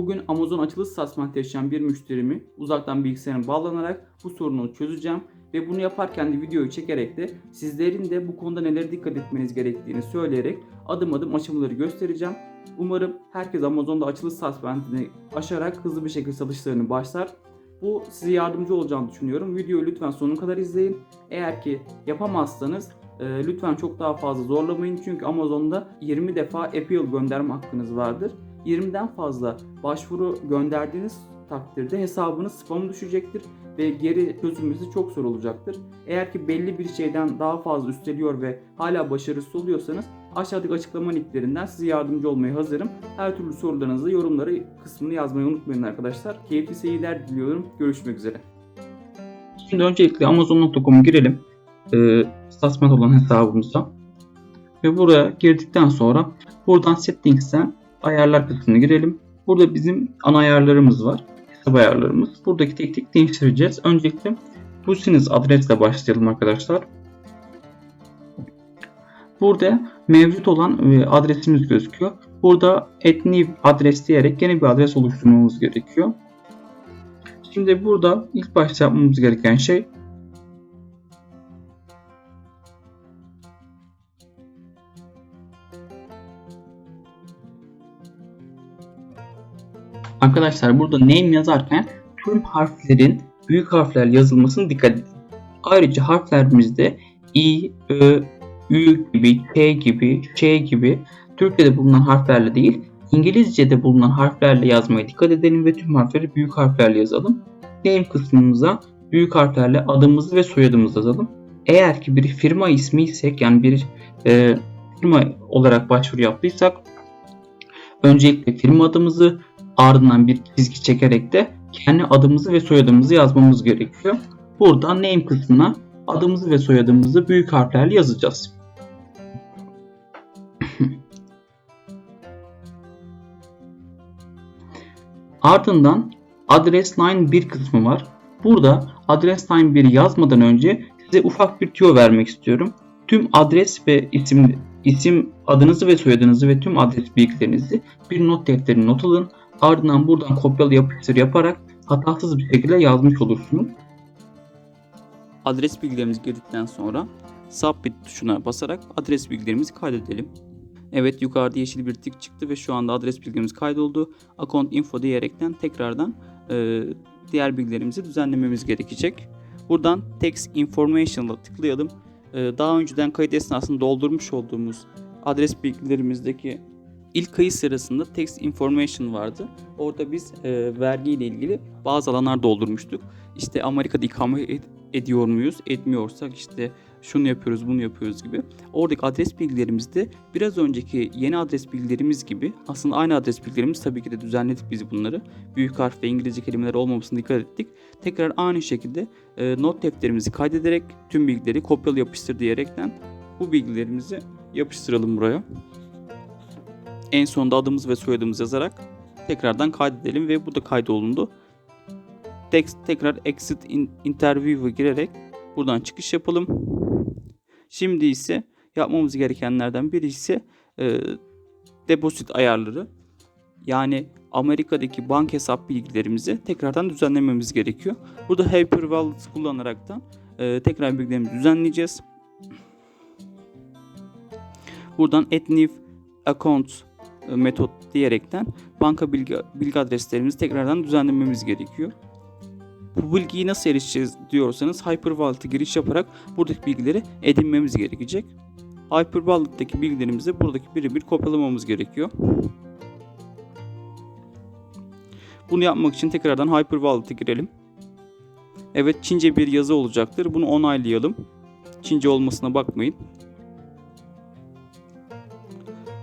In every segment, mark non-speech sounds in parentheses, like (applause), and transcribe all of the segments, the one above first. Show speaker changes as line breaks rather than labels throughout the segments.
Bugün Amazon açılış sarsmantısı yaşayan bir müşterimi uzaktan bilgisayarına bağlanarak bu sorunu çözeceğim ve bunu yaparken de videoyu çekerek de sizlerin de bu konuda neler dikkat etmeniz gerektiğini söyleyerek adım adım aşamaları göstereceğim. Umarım herkes Amazon'da açılış sarsmantını aşarak hızlı bir şekilde satışlarını başlar. Bu size yardımcı olacağını düşünüyorum. Videoyu lütfen sonuna kadar izleyin. Eğer ki yapamazsanız e, lütfen çok daha fazla zorlamayın. Çünkü Amazon'da 20 defa appeal gönderme hakkınız vardır. 20'den fazla başvuru gönderdiğiniz takdirde hesabınız spam'a düşecektir ve geri çözülmesi çok zor olacaktır. Eğer ki belli bir şeyden daha fazla üsteliyor ve hala başarısız oluyorsanız aşağıdaki açıklama linklerinden size yardımcı olmaya hazırım. Her türlü sorularınızı yorumları kısmını yazmayı unutmayın arkadaşlar. Keyifli seyirler diliyorum. Görüşmek üzere. Şimdi öncelikle Amazon.com'a girelim. Ee, Statsmet olan hesabımıza. Ve buraya girdikten sonra buradan Settings'ten ayarlar kısmına girelim. Burada bizim ana ayarlarımız var. Hesap ayarlarımız. Buradaki tek tek değiştireceğiz. Öncelikle business adresle başlayalım arkadaşlar. Burada mevcut olan e, adresimiz gözüküyor. Burada new adres diyerek yeni bir adres oluşturmamız gerekiyor. Şimdi burada ilk başta yapmamız gereken şey Arkadaşlar burada name yazarken tüm harflerin büyük harfler yazılmasına dikkat edin. Ayrıca harflerimizde i, ö, ü gibi, t gibi, ş gibi Türkçe'de bulunan harflerle değil, İngilizce'de bulunan harflerle yazmaya dikkat edelim ve tüm harfleri büyük harflerle yazalım. Name kısmımıza büyük harflerle adımızı ve soyadımızı yazalım. Eğer ki bir firma ismi isek yani bir e, firma olarak başvuru yaptıysak öncelikle firma adımızı ardından bir çizgi çekerek de kendi adımızı ve soyadımızı yazmamız gerekiyor. Buradan name kısmına adımızı ve soyadımızı büyük harflerle yazacağız. (laughs) Ardından adres line 1 kısmı var. Burada adres line 1 yazmadan önce size ufak bir tüyo vermek istiyorum. Tüm adres ve isim isim adınızı ve soyadınızı ve tüm adres bilgilerinizi bir not defterine not alın. Ardından buradan kopyala yapıştır yaparak hatasız bir şekilde yazmış olursunuz. Adres bilgilerimizi girdikten sonra Submit tuşuna basarak adres bilgilerimizi kaydedelim. Evet yukarıda yeşil bir tik çıktı ve şu anda adres bilgimiz kaydoldu. Account info diyerekten tekrardan e, diğer bilgilerimizi düzenlememiz gerekecek. Buradan text information'la tıklayalım. E, daha önceden kayıt esnasında doldurmuş olduğumuz adres bilgilerimizdeki ilk kayıt sırasında text information vardı. Orada biz e, vergi ile ilgili bazı alanlar doldurmuştuk. İşte Amerika'da ikamet ed- ediyor muyuz? Etmiyorsak işte şunu yapıyoruz, bunu yapıyoruz gibi. Oradaki adres bilgilerimizde biraz önceki yeni adres bilgilerimiz gibi aslında aynı adres bilgilerimiz tabii ki de düzenledik biz bunları. Büyük harf ve İngilizce kelimeler olmamasına dikkat ettik. Tekrar aynı şekilde e, not defterimizi kaydederek tüm bilgileri kopyala yapıştır diyerekten bu bilgilerimizi yapıştıralım buraya. En sonunda adımız ve soyadımızı yazarak tekrardan kaydedelim ve bu da kaydolundu. Text, tekrar exit in, interview'a girerek buradan çıkış yapalım. Şimdi ise yapmamız gerekenlerden biri ise e, deposit ayarları. Yani Amerika'daki bank hesap bilgilerimizi tekrardan düzenlememiz gerekiyor. Burada Hyperwallet kullanaraktan e, tekrar bilgilerimizi düzenleyeceğiz. Buradan add new account metot diyerekten banka bilgi, bilgi adreslerimizi tekrardan düzenlememiz gerekiyor. Bu bilgiyi nasıl erişeceğiz diyorsanız Hyperwallet'a giriş yaparak buradaki bilgileri edinmemiz gerekecek. Hyperwallet'taki bilgilerimizi buradaki birebir kopyalamamız gerekiyor. Bunu yapmak için tekrardan Hyperwallet'a girelim. Evet Çince bir yazı olacaktır. Bunu onaylayalım. Çince olmasına bakmayın.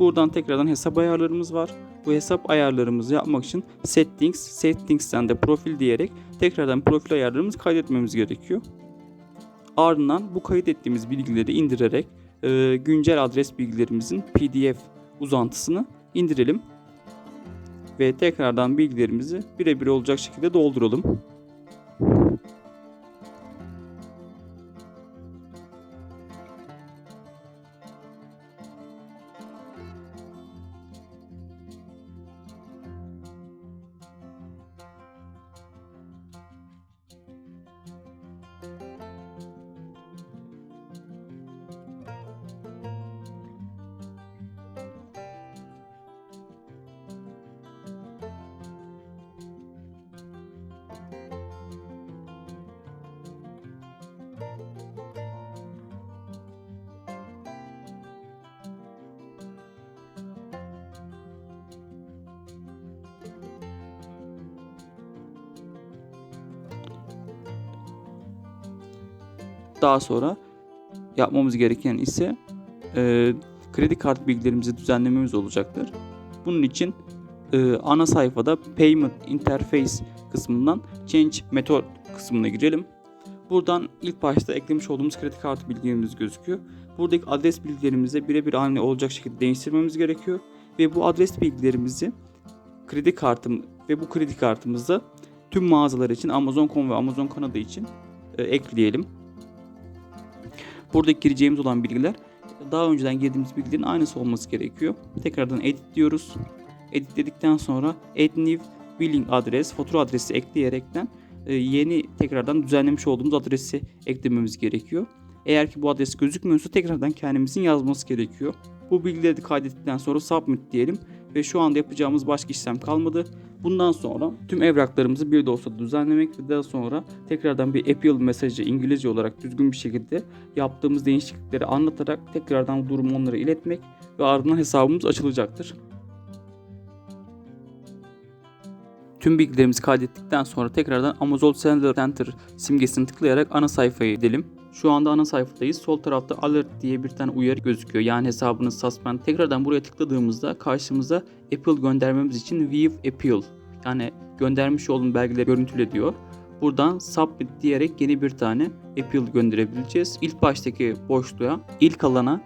Buradan tekrardan hesap ayarlarımız var. Bu hesap ayarlarımızı yapmak için settings, settings'ten de profil diyerek tekrardan profil ayarlarımızı kaydetmemiz gerekiyor. Ardından bu kayıt ettiğimiz bilgileri indirerek e, güncel adres bilgilerimizin PDF uzantısını indirelim. Ve tekrardan bilgilerimizi birebir olacak şekilde dolduralım. Daha sonra yapmamız gereken ise e, kredi kart bilgilerimizi düzenlememiz olacaktır. Bunun için e, ana sayfada Payment Interface kısmından Change Method kısmına girelim. Buradan ilk başta eklemiş olduğumuz kredi kartı bilgilerimiz gözüküyor. Buradaki adres bilgilerimize birebir aynı olacak şekilde değiştirmemiz gerekiyor. Ve bu adres bilgilerimizi kredi kartım ve bu kredi kartımızı tüm mağazalar için Amazon.com ve Amazon Kanada için e, ekleyelim. Buradaki gireceğimiz olan bilgiler daha önceden girdiğimiz bilgilerin aynısı olması gerekiyor. Tekrardan edit diyoruz. Edit dedikten sonra add new billing adres, fatura adresi ekleyerekten e, yeni tekrardan düzenlemiş olduğumuz adresi eklememiz gerekiyor. Eğer ki bu adres gözükmüyorsa tekrardan kendimizin yazması gerekiyor. Bu bilgileri de kaydettikten sonra submit diyelim ve şu anda yapacağımız başka işlem kalmadı. Bundan sonra tüm evraklarımızı bir dosyada düzenlemek ve daha sonra tekrardan bir appeal mesajı İngilizce olarak düzgün bir şekilde yaptığımız değişiklikleri anlatarak tekrardan durumu onlara iletmek ve ardından hesabımız açılacaktır. Tüm bilgilerimizi kaydettikten sonra tekrardan Amazon Seller Center simgesini tıklayarak ana sayfaya gidelim. Şu anda ana sayfadayız. Sol tarafta alert diye bir tane uyarı gözüküyor. Yani hesabınız suspend. Tekrardan buraya tıkladığımızda karşımıza Apple göndermemiz için View Appeal yani göndermiş olduğum belgeleri görüntüle diyor. Buradan submit diyerek yeni bir tane appeal gönderebileceğiz. İlk baştaki boşluğa ilk alana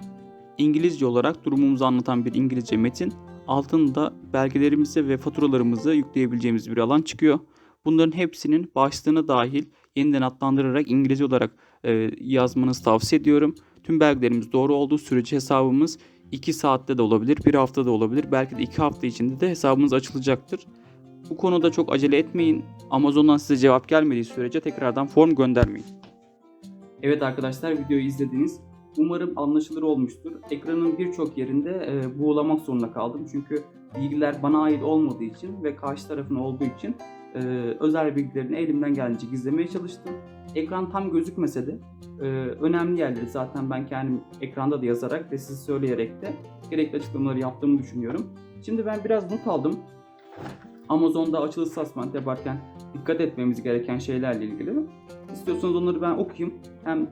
İngilizce olarak durumumuzu anlatan bir İngilizce metin. Altında belgelerimizi ve faturalarımızı yükleyebileceğimiz bir alan çıkıyor. Bunların hepsinin başlığını dahil yeniden adlandırarak İngilizce olarak e, yazmanızı tavsiye ediyorum. Tüm belgelerimiz doğru olduğu sürece hesabımız 2 saatte de olabilir, 1 hafta da olabilir. Belki de 2 hafta içinde de hesabımız açılacaktır. Bu konuda çok acele etmeyin. Amazon'dan size cevap gelmediği sürece tekrardan form göndermeyin. Evet arkadaşlar videoyu izlediniz. Umarım anlaşılır olmuştur. Ekranın birçok yerinde e, buğulamak zorunda kaldım. Çünkü bilgiler bana ait olmadığı için ve karşı tarafın olduğu için e, özel bilgilerini elimden geldiğince gizlemeye çalıştım. Ekran tam gözükmese de e, önemli yerleri zaten ben kendim ekranda da yazarak ve size söyleyerek de gerekli açıklamaları yaptığımı düşünüyorum. Şimdi ben biraz not aldım. Amazon'da açılış suspend yaparken dikkat etmemiz gereken şeylerle ilgili. İstiyorsanız onları ben okuyayım. Hem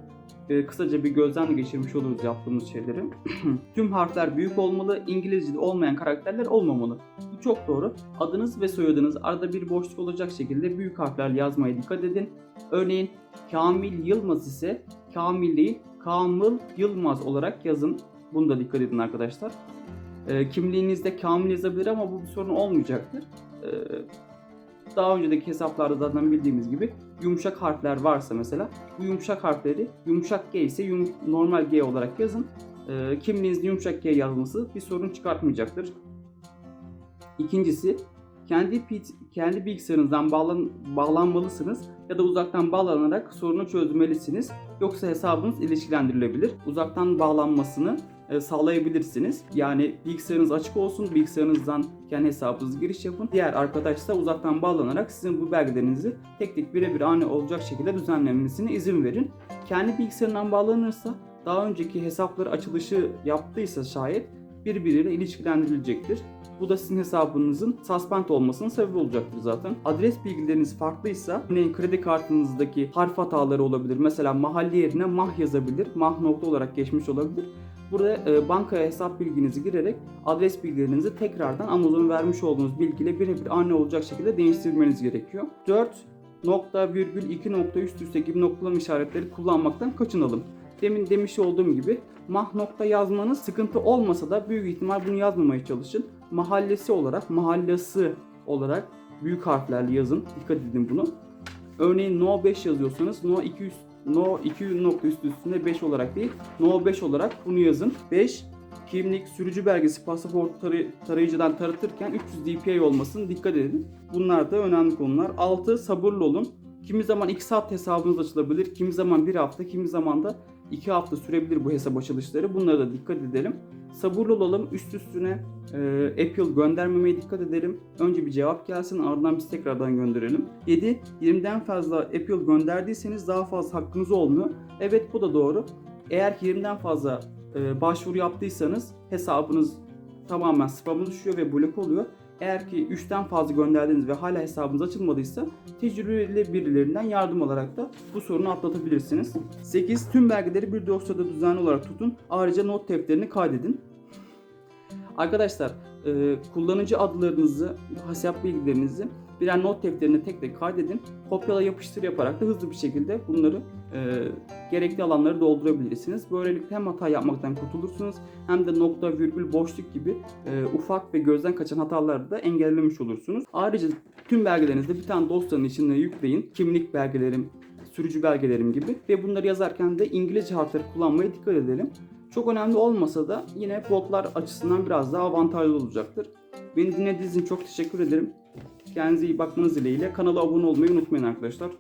e, kısaca bir gözden de geçirmiş oluruz yaptığımız şeyleri. (clears throat) Tüm harfler büyük olmalı, İngilizce'de olmayan karakterler olmamalı. Bu çok doğru. Adınız ve soyadınız arada bir boşluk olacak şekilde büyük harflerle yazmaya dikkat edin. Örneğin Kamil Yılmaz ise Kamil değil, Kamil Yılmaz olarak yazın. Bunu da dikkat edin arkadaşlar. E, kimliğinizde Kamil yazabilir ama bu bir sorun olmayacaktır. E, daha önceki hesaplarda zaten bildiğimiz gibi yumuşak harfler varsa mesela bu yumuşak harfleri yumuşak G ise yum, normal G olarak yazın. E, kimliğinizde yumuşak G yazması bir sorun çıkartmayacaktır. İkincisi kendi kendi bilgisayarınızdan bağlan, bağlanmalısınız ya da uzaktan bağlanarak sorunu çözmelisiniz. Yoksa hesabınız ilişkilendirilebilir. Uzaktan bağlanmasını sağlayabilirsiniz. Yani bilgisayarınız açık olsun, bilgisayarınızdan kendi hesabınızı giriş yapın. Diğer arkadaş da uzaktan bağlanarak sizin bu belgelerinizi tek tek birebir aynı olacak şekilde düzenlenmesine izin verin. Kendi bilgisayarından bağlanırsa daha önceki hesapları açılışı yaptıysa şayet birbiriyle ilişkilendirilecektir. Bu da sizin hesabınızın suspend olmasının sebebi olacaktır zaten. Adres bilgileriniz farklıysa örneğin kredi kartınızdaki harf hataları olabilir. Mesela mahalle yerine mah yazabilir. Mah nokta olarak geçmiş olabilir. Burada e, bankaya hesap bilginizi girerek adres bilgilerinizi tekrardan Amazon'un vermiş olduğunuz bilgiyle birebir aynı olacak şekilde değiştirmeniz gerekiyor. 4 nokta virgül 2 nokta üst üste gibi noktalama işaretleri kullanmaktan kaçınalım. Demin demiş olduğum gibi mah nokta yazmanız sıkıntı olmasa da büyük ihtimal bunu yazmamaya çalışın. Mahallesi olarak, mahallesi olarak büyük harflerle yazın. Dikkat edin bunu. Örneğin no 5 yazıyorsanız no 200 no 2 nokta üst üstünde 5 olarak değil no 5 olarak bunu yazın. 5 kimlik, sürücü belgesi, pasaport tarı, tarayıcıdan taratırken 300 DPI olmasın dikkat edin. Bunlar da önemli konular. 6 sabırlı olun. Kimi zaman 2 saat hesabınız açılabilir, kimi zaman 1 hafta, kimi zaman da 2 hafta sürebilir bu hesap açılışları. Bunlara da dikkat edelim. Sabırlı olalım. Üst üstüne e, Apple göndermemeye dikkat edelim. Önce bir cevap gelsin ardından biz tekrardan gönderelim. 7. 20'den fazla Apple gönderdiyseniz daha fazla hakkınız olmuyor. Evet bu da doğru. Eğer ki 20'den fazla e, başvuru yaptıysanız hesabınız tamamen spam'a düşüyor ve blok oluyor. Eğer ki 3'ten fazla gönderdiniz ve hala hesabınız açılmadıysa tecrübeli birilerinden yardım alarak da bu sorunu atlatabilirsiniz. 8. Tüm belgeleri bir dosyada düzenli olarak tutun. Ayrıca not defterini kaydedin. Arkadaşlar e, kullanıcı adlarınızı, hesap bilgilerinizi birer not defterine tek tek kaydedin. Kopyala yapıştır yaparak da hızlı bir şekilde bunları e, gerekli alanları doldurabilirsiniz. Böylelikle hem hata yapmaktan kurtulursunuz hem de nokta, virgül, boşluk gibi e, ufak ve gözden kaçan hataları da engellemiş olursunuz. Ayrıca tüm belgelerinizde bir tane dosyanın içine yükleyin. Kimlik belgelerim, sürücü belgelerim gibi ve bunları yazarken de İngilizce harfleri kullanmaya dikkat edelim. Çok önemli olmasa da yine botlar açısından biraz daha avantajlı olacaktır. Beni dinlediğiniz için çok teşekkür ederim. Kendinize iyi bakmanız dileğiyle kanala abone olmayı unutmayın arkadaşlar.